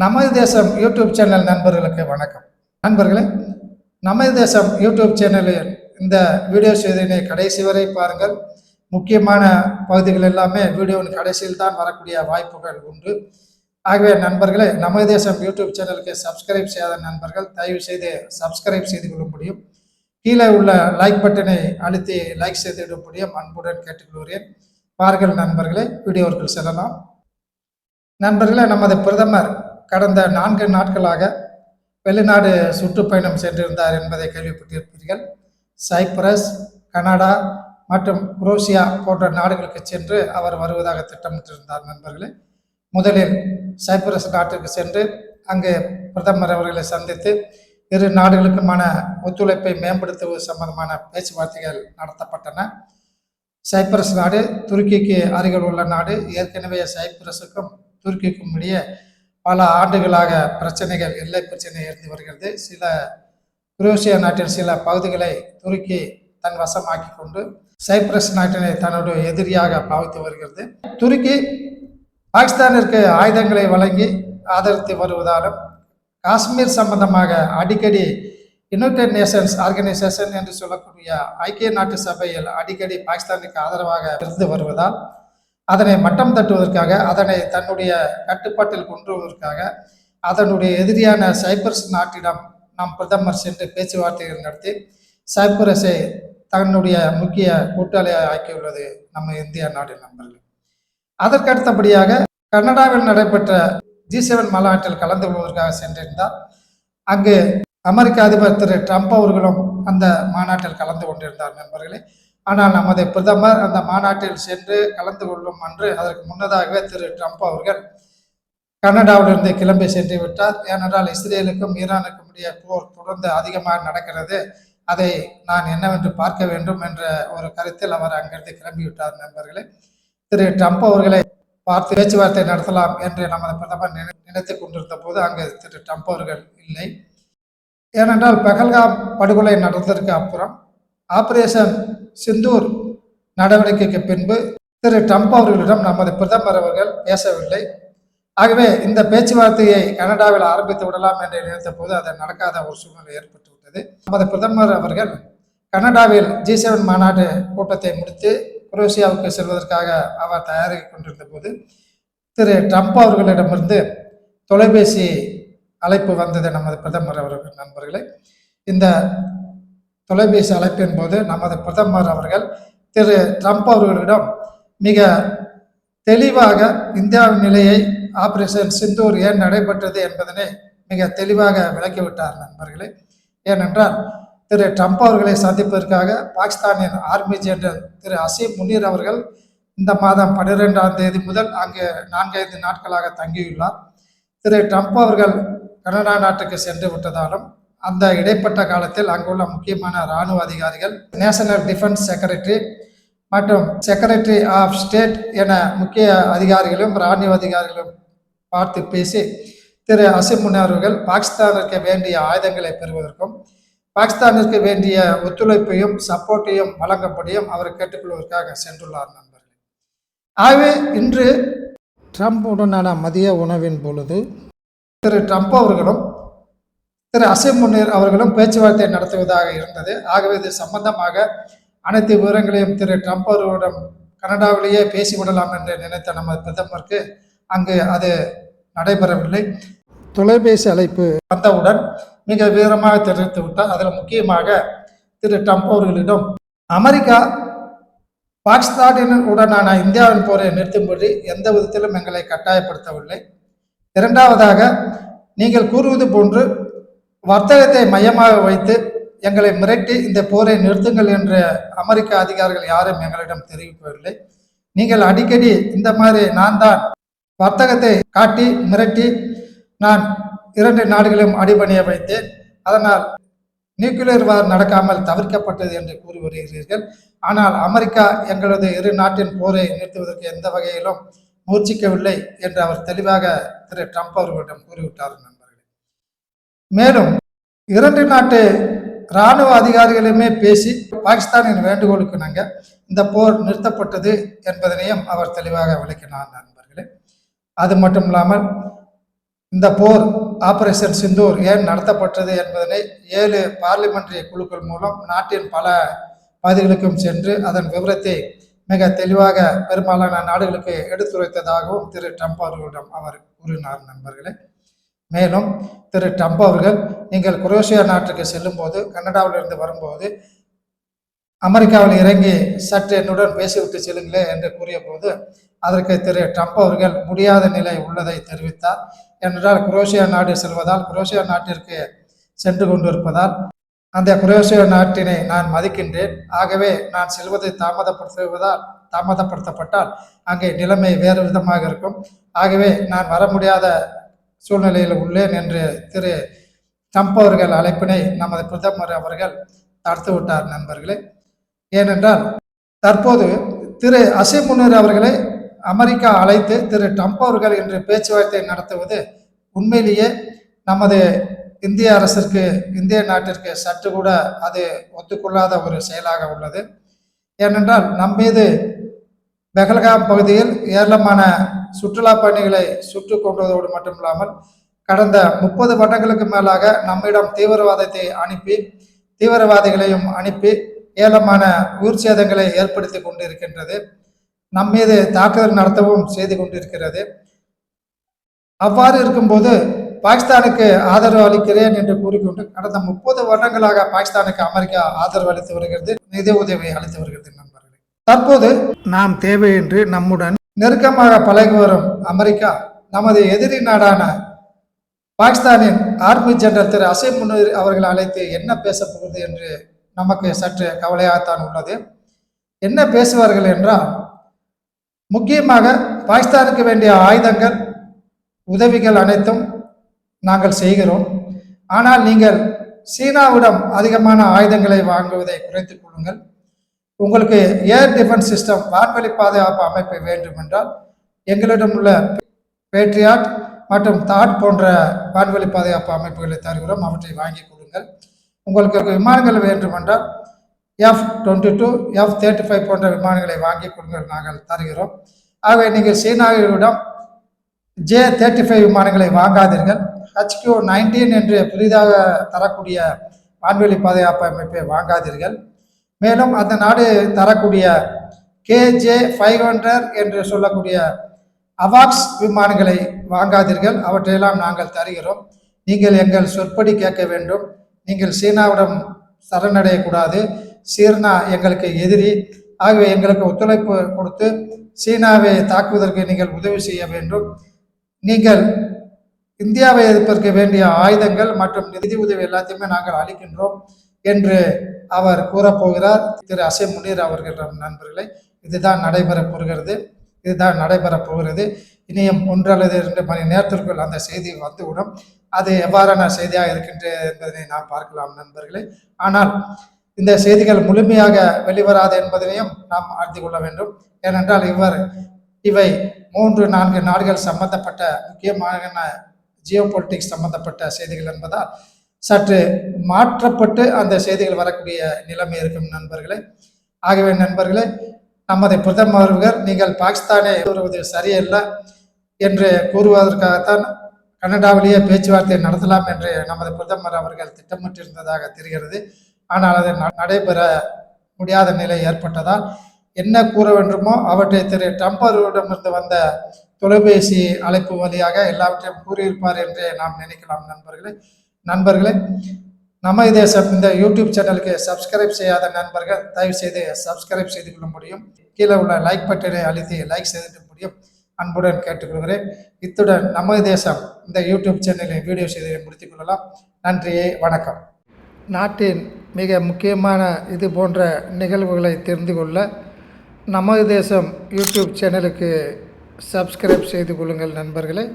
நமது தேசம் YouTube channel நண்பர்களுக்கு வணக்கம். நண்பர்களே நமது தேசம் யூடியூப் சேனலில் இந்த வீடியோ செய்தியினை கடைசி வரை பாருங்கள். முக்கியமான பகுதிகள் எல்லாமே வீடியோவின் கடைசியில் தான் வரக்கூடிய வாய்ப்புகள் உண்டு. ஆகவே நண்பர்களே நமது தேசம் யூடியூப் சேனலுக்கு சப்ஸ்கிரைப் செய்யாத நண்பர்கள் தயவு செய்து சப்ஸ்கிரைப் செய்து கொள்ள முடியும். கீழே உள்ள லைக் பட்டனை அழுத்தி லைக் செய்திடும்படியும் அன்புடன் கேட்டுக்கொள்கிறேன். பாருங்கள் நண்பர்களே வீடியோவுக்குள் செல்லலாம். நண்பர்களே நமது பிரதமர் கடந்த நான்கு நாட்களாக வெளிநாடு சுற்றுப்பயணம் சென்றிருந்தார் என்பதை கேள்விப்பட்டிருப்பீர்கள். சைப்ரஸ் கனடா மற்றும் குரோசியா போன்ற நாடுகளுக்கு சென்று அவர் வருவதாக திட்டமிட்டிருந்தார் நண்பர்களே. முதலில் சைப்ரஸ் நாட்டிற்கு சென்று அங்கு பிரதமர் அவர்களை சந்தித்து இரு நாடுகளுக்குமான ஒத்துழைப்பை மேம்படுத்துவது சம்பந்தமான பேச்சுவார்த்தைகள் நடத்தப்பட்டன. சைப்ரஸ் நாடு துருக்கிக்கு அருகில் உள்ள நாடு. ஏற்கனவே சைப்ரஸுக்கும் துருக்கிக்கும் இடையே பல ஆண்டுகளாக பிரச்சனைகள் எல்லை பிரச்சனை இருந்து வருகிறது. சில குரோசியா நாட்டின் சில பகுதிகளை துருக்கி தன் வசமாக்கி கொண்டு சைப்ரஸ் நாட்டினை தன்னுடைய எதிரியாக பாவித்து வருகிறது. துருக்கி பாகிஸ்தானிற்கு ஆயுதங்களை வழங்கி ஆதரித்து வருவதாலும் காஷ்மீர் சம்பந்தமாக அடிக்கடி யுனைடெட் நேஷன்ஸ் ஆர்கனைசேஷன் என்று சொல்லக்கூடிய ஐக்கிய நாட்டு சபையில் அடிக்கடி பாகிஸ்தானுக்கு ஆதரவாக இருந்து வருவதால் அதனை மட்டம் தட்டுவதற்காக அதனை தன்னுடைய கட்டுப்பாட்டில் கொண்டு வருவதற்காக அதனுடைய எதிரியான சைப்ரஸ் நாட்டிடம் நம் பிரதமர் சென்று பேச்சுவார்த்தைகள் நடத்தி சைப்ரஸை தன்னுடைய முக்கிய கூட்டாளியாக ஆக்கியுள்ளது நம்ம இந்திய நாடு நண்பர்கள். அதற்கு அடுத்தபடியாக கனடாவில் நடைபெற்ற ஜி செவன் மாநாட்டில் கலந்து கொள்வதற்காக சென்றிருந்தார். அங்கு அமெரிக்க அதிபர் திரு ட்ரம்ப் அவர்களும் அந்த மாநாட்டில் கலந்து கொண்டிருந்தார் நண்பர்களே. ஆனால் நமது பிரதமர் அந்த மாநாட்டில் சென்று கலந்து கொள்ளும் அன்று அதற்கு முன்னதாகவே திரு ட்ரம்ப் அவர்கள் கனடாவிலிருந்து கிளம்பி சென்று விட்டார். ஏனென்றால் இஸ்ரேலுக்கும் ஈரானுக்கும் இடையே போர் தொடர்ந்து அதிகமாக நடக்கிறது. அதை நான் என்னவென்று பார்க்க வேண்டும் என்ற ஒரு கருத்தில் அவர் அங்கிருந்து கிளம்பிவிட்டார் நண்பர்களே. திரு ட்ரம்ப் அவர்களை பார்த்து பேச்சுவார்த்தை நடத்தலாம் என்று நமது பிரதமர் நினை நினைத்து கொண்டிருந்த போது அங்கு திரு ட்ரம்ப் அவர்கள் இல்லை. ஏனென்றால் பெகல்காம் படுகொலை நடந்ததற்கு அப்புறம் ஆபரேஷன் சிந்தூர் நடவடிக்கைக்கு பின்பு திரு ட்ரம்ப் அவர்களிடம் நமது பிரதமர் அவர்கள் பேசவில்லை. ஆகவே இந்த பேச்சுவார்த்தையை கனடாவில் ஆரம்பித்து விடலாம் என்று நினைத்த போது அது நடக்காத ஒரு சூழ்நிலை ஏற்பட்டு விட்டது நமது பிரதமர் அவர்கள் கனடாவில் ஜி செவன் மாநாடு கூட்டத்தை முடித்து குரோசியாவுக்கு செல்வதற்காக அவர் தயாராகி கொண்டிருந்த போது திரு ட்ரம்ப் அவர்களிடமிருந்து தொலைபேசி அழைப்பு வந்தது நமது பிரதமர் அவர்கள் நண்பர்களே. இந்த தொலைபேசி அழைப்பின் போது நமது பிரதமர் அவர்கள் திரு ட்ரம்ப் அவர்களிடம் மிக தெளிவாக இந்தியாவின் நிலையை ஆபரேஷன் சிந்தூர் ஏன் நடைபெற்றது என்பதனை மிக தெளிவாக விளக்கிவிட்டார் நண்பர்களே. ஏனென்றால் திரு ட்ரம்ப் அவர்களை சந்திப்பதற்காக பாகிஸ்தானின் ஆர்மி ஜெனரல் திரு அசீம் முனீர் அவர்கள் இந்த மாதம் பன்னிரெண்டாம் தேதி முதல் அங்கு நான்கைந்து நாட்களாக தங்கியுள்ளார். திரு ட்ரம்ப் அவர்கள் கனடா நாட்டுக்கு சென்று விட்டதாலும் அந்த இடைப்பட்ட காலத்தில் அங்குள்ள முக்கியமான இராணுவ அதிகாரிகள் நேஷனல் டிஃபென்ஸ் செக்ரட்டரி மற்றும் செக்ரட்டரி ஆஃப் ஸ்டேட் என முக்கிய அதிகாரிகளும் இராணுவ அதிகாரிகளும் பார்த்து பேசி திரு அசிம் அவர்கள் பாகிஸ்தானிற்கு வேண்டிய ஆயுதங்களை பெறுவதற்கும் பாகிஸ்தானிற்கு வேண்டிய ஒத்துழைப்பையும் சப்போர்ட்டையும் வழங்கப்படியும் அவர் கேட்டுக்கொள்வதற்காக சென்றுள்ளார் நண்பர்களே. ஆகவே இன்று ட்ரம்புடனான மதிய உணவின் பொழுது திரு ட்ரம்ப் அவர்களும் திரு அசிம் முன்னீர் அவர்களும் பேச்சுவார்த்தை நடத்துவதாக இருந்தது. ஆகவே இது சம்பந்தமாக அனைத்து விவரங்களையும் திரு ட்ரம்ப் அவர்களிடம் கனடாவிலேயே பேசிவிடலாம் என்று நினைத்த நமது பிரதமருக்கு அங்கு அது நடைபெறவில்லை. தொலைபேசி அழைப்பு வந்தவுடன் மிக வீரமாக தெரிவித்து விட்டார். அதில் முக்கியமாக திரு ட்ரம்ப் அவர்களிடம் அமெரிக்கா பாகிஸ்தானுடனான இந்தியாவின் போரை நிறுத்தும்படி எந்த விதத்திலும் எங்களை கட்டாயப்படுத்தவில்லை. இரண்டாவதாக நீங்கள் கூறுவது போன்று வர்த்தகத்தை மையமாக வைத்து எங்களை மிரட்டி இந்த போரை நிறுத்துங்கள் என்று அமெரிக்க அதிகாரிகள் யாரும் எங்களிடம் தெரிவிக்கவில்லை. நீங்கள் அடிக்கடி இந்த மாதிரி நான் தான் வர்த்தகத்தை காட்டி மிரட்டி நான் இரண்டு நாடுகளையும் அடிபணிய வைத்தேன். அதனால் நியூக்ளியர் வார் நடக்காமல் தவிர்க்கப்பட்டது என்று கூறி வருகிறீர்கள். ஆனால் அமெரிக்கா எங்களது இரு நாட்டின் போரை நிறுத்துவதற்கு எந்த வகையிலும் முயற்சிக்கவில்லை என்று அவர் தெளிவாக திரு ட்ரம்ப் அவர்களிடம் கூறிவிட்டார். மேலும் இரண்டு நாட்டு இராணுவ அதிகாரிகளுமே பேசி பாகிஸ்தானின் வேண்டுகோளுக்கு நாங்கள் இந்த போர் நிறுத்தப்பட்டது என்பதனையும் அவர் தெளிவாக விளக்கினார் நண்பர்களே. அது மட்டும் இல்லாமல் இந்த போர் ஆபரேஷன் சிந்தூர் ஏன் நடத்தப்பட்டது என்பதனை ஏழு பார்லிமெண்டரி குழுக்கள் மூலம் நாட்டின் பல பகுதிகளுக்கும் சென்று அதன் விவரத்தை மிக தெளிவாக பெரும்பாலான நாடுகளுக்கு எடுத்துரைத்ததாகவும் திரு ட்ரம்ப் அவர்களிடம் அவர் கூறினார் நண்பர்களே. மேலும் திரு ட்ரம்ப் அவர்கள் நீங்கள் குரோஷியா நாட்டுக்கு செல்லும்போது கனடாவிலிருந்து வரும்போது அமெரிக்காவில் இறங்கி சற்று என்னுடன் பேசிவிட்டு செல்லுங்களே என்று கூறிய போது அதற்கு திரு ட்ரம்ப் அவர்கள் முடியாத நிலை உள்ளதை தெரிவித்தார். என்றால் குரோஷியா நாடு செல்வதால் குரோஷியா நாட்டிற்கு சென்று கொண்டிருப்பதால் அந்த குரோஷியா நாட்டினை நான் மதிக்கின்றேன். ஆகவே நான் செல்வதை தாமதப்படுத்துவதால் தாமதப்படுத்தப்பட்டால் அங்கே நிலைமை வேறு விதமாக இருக்கும். ஆகவே நான் வர முடியாத சூழ்நிலையில் உள்ளேன் என்று திரு ட்ரம்ப் அவர்கள் அழைப்பினை நமது பிரதமர் அவர்கள் தடுத்து விட்டார் நண்பர்களே. ஏனென்றால் தற்போது திரு அசீம் அவர்களை அமெரிக்கா அழைத்து திரு ட்ரம்ப் அவர்கள் இன்று பேச்சுவார்த்தை நடத்துவது உண்மையிலேயே நமது இந்திய அரசிற்கு இந்திய நாட்டிற்கு சற்று கூட அது ஒத்துக்கொள்ளாத ஒரு செயலாக உள்ளது. ஏனென்றால் நம் மீது பெஹல்காம் பகுதியில் ஏராளமான சுற்றுலா பயணிகளை சுற்று கொண்டதோடு மட்டுமில்லாமல் கடந்த முப்பது வருடங்களுக்கு மேலாக நம்மிடம் தீவிரவாதத்தை அனுப்பி தீவிரவாதிகளையும் அனுப்பி ஏலமான உயிர் சேதங்களை ஏற்படுத்தி கொண்டிருக்கின்றது. நம் மீது தாக்குதல் நடத்தவும் செய்து கொண்டிருக்கிறது. அவ்வாறு இருக்கும்போது பாகிஸ்தானுக்கு ஆதரவு அளிக்கிறேன் என்று கூறிக்கொண்டு கடந்த முப்பது வருடங்களாக பாகிஸ்தானுக்கு அமெரிக்கா ஆதரவு அளித்து வருகிறது நிதி உதவி அளித்து வருகிறது. தற்போது நாம் தேவையின்றி நம்முடன் நெருக்கமாக பழகி வரும் அமெரிக்கா நமது எதிரி நாடான பாகிஸ்தானின் ஆர்மி ஜெனரல் திரு அசீம் முனீர் அவர்கள் அழைத்து என்ன பேசப் போகுது என்று நமக்கு சற்று கவலையாகத்தான் உள்ளது. என்ன பேசுவார்கள் என்றால் முக்கியமாக பாகிஸ்தானுக்கு வேண்டிய ஆயுதங்கள் உதவிகள் அனைத்தும் நாங்கள் செய்கிறோம். ஆனால் நீங்கள் சீனாவிடம் அதிகமான ஆயுதங்களை வாங்குவதை குறைத்துக் கொள்ளுங்கள். உங்களுக்கு ஏர் டிஃபென்ஸ் சிஸ்டம் வான்வெளி பாதுகாப்பு அமைப்பு வேண்டும் என்றால் எங்களிடம் உள்ள பேட்ரியாட் மற்றும் தாட் போன்ற வான்வெளி பாதுகாப்பு அமைப்புகளை தருகிறோம். அவற்றை வாங்கி கொடுங்கள். உங்களுக்கு விமானங்கள் வேண்டுமென்றால் F twenty two F thirty five போன்ற விமானங்களை வாங்கி கொடுங்கள். நாங்கள் தருகிறோம். ஆகவே நீங்கள் சீனாவிடம் ஜே தேர்ட்டி ஃபைவ் விமானங்களை வாங்காதீர்கள். ஹச்கியூ நைன்டீன் என்று புதிதாக தரக்கூடிய வான்வெளி பாதுகாப்பு அமைப்பை வாங்காதீர்கள். மேலும் அந்த நாடு தரக்கூடிய கேஜே ஃபைவ் ஹண்ட்ரட் என்று சொல்லக்கூடிய அவாக்ஸ் விமானங்களை வாங்காதீர்கள். அவற்றையெல்லாம் நாங்கள் தருகிறோம். நீங்கள் எங்கள் சொற்படி கேட்க வேண்டும். நீங்கள் சீனாவிடம் சரணடையக்கூடாது சீனா எங்களுக்கு எதிரி. ஆகவே எங்களுக்கு ஒத்துழைப்பு கொடுத்து சீனாவை தாக்குவதற்கு நீங்கள் உதவி செய்ய வேண்டும். நீங்கள் இந்தியாவை எதிர்ப்பதற்கு வேண்டிய ஆயுதங்கள் மற்றும் நிதி உதவி எல்லாத்தையுமே நாங்கள் அளிக்கின்றோம். என்று அவர் கூறப்போகிறார். திரு அசை முனீர் அவர்கள் நண்பர்களை இதுதான் நடைபெறப் போகிறது. இதுதான் நடைபெறப் போகிறது. இனியும் ஒன்று அல்லது இரண்டு மணி நேரத்திற்குள் அந்த செய்தி வந்துவிடும். அது எவ்வாறான செய்தியாக இருக்கின்றது என்பதனை நாம் பார்க்கலாம் நண்பர்களே. ஆனால் இந்த செய்திகள் முழுமையாக வெளிவராது என்பதனையும் நாம் அறிந்து கொள்ள வேண்டும். ஏனென்றால் இவர் இவை மூன்று நான்கு நாடுகள் சம்பந்தப்பட்ட முக்கியமான ஜியோ பொலிட்டிக்ஸ் சம்பந்தப்பட்ட செய்திகள் என்பதால் சற்று மாற்றப்பட்டு அந்த செய்திகள் வரக்கூடிய நிலைமை இருக்கும் நண்பர்களே. ஆகவே நண்பர்களே நமது பிரதமர்கள் நீங்கள் பாகிஸ்தானை வருவது சரியல்ல என்று கூறுவதற்காகத்தான் கனடாவிலேயே பேச்சுவார்த்தை நடத்தலாம் என்று நமது பிரதமர் அவர்கள் திட்டமிட்டிருந்ததாக தெரிகிறது. ஆனால் அது நடைபெற முடியாத நிலை ஏற்பட்டதால் என்ன கூற வேண்டுமோ அவற்றை திரு ட்ரம்ப் அவர்களிடமிருந்து வந்த தொலைபேசி அழைப்பு வழியாக எல்லாவற்றையும் கூறியிருப்பார் என்று நாம் நினைக்கலாம் நண்பர்களே. நண்பர்களே நம்ம தேசம் இந்த யூடியூப் சேனலுக்கு சப்ஸ்கிரைப் செய்யாத நண்பர்கள் தயவு செய்து சப்ஸ்கிரைப் செய்து கொள்ள முடியும். கீழே உள்ள லைக் பட்டனை அழுத்தி லைக் செய்து முடியும். அன்புடன் கேட்டுக்கொள்கிறேன். இத்துடன் நம்ம தேசம் இந்த யூடியூப் சேனலில் வீடியோ செய்தியை முடித்துக் கொள்ளலாம். நன்றியே வணக்கம். நாட்டின் மிக முக்கியமான இது போன்ற நிகழ்வுகளை தெரிந்து கொள்ள நமது தேசம் யூடியூப் சேனலுக்கு சப்ஸ்கிரைப் செய்து கொள்ளுங்கள் நண்பர்களே.